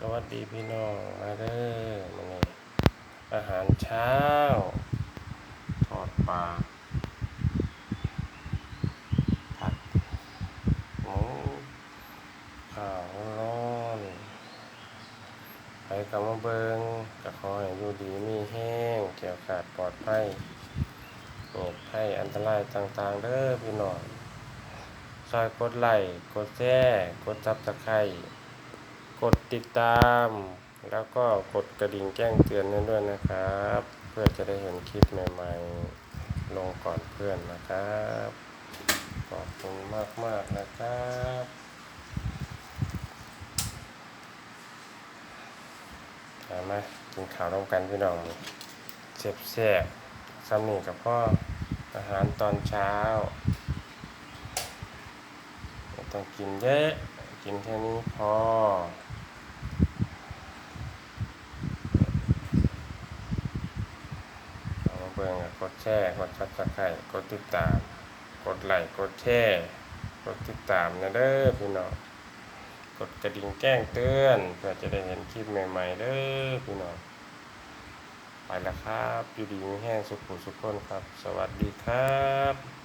สวัสดีพี่น้องมาเด้อมื้อนี้อาหารเช้า ทอดปลาผัดหมูข้าวร้อนไปกับมาเบิงก็ขอให้อยู่ดีมีแห้งเกี่ยวขาดปลอดภัยเหตุภัยอันตรายต่างๆเด้อพี่น้องซอยกดไลค์กดแชร์กดซับสไครต์ กดติดตาม แล้วก็กดกระดิ่งแจ้งเตือนนั้นด้วยนะครับ เพื่อจะได้เห็นคลิปใหม่ๆ ลงก่อนเพื่อนนะครับ ขอบคุณมากๆนะครับเอามากินข้าวร่วมกันพี่น้องเจ็บแซ่บซ้ำนี่กับพ่ออาหารตอนเช้าต้องกินเยอะ กินแค่นี้พอ เอามาเบิ่งอะ กดแชร์กดซับสไครต์กดติดตาม กดไลค์กดแชร์กดติดตามนะเด้อพี่น้องกดกระดิ่งแจ้งเตือน เพื่อจะได้เห็นคลิปใหม่ ๆเด้อพี่น้องไปแล้วครับ อยู่ดีมีแห้งสุขุสุขคนครับ สวัสดีครับ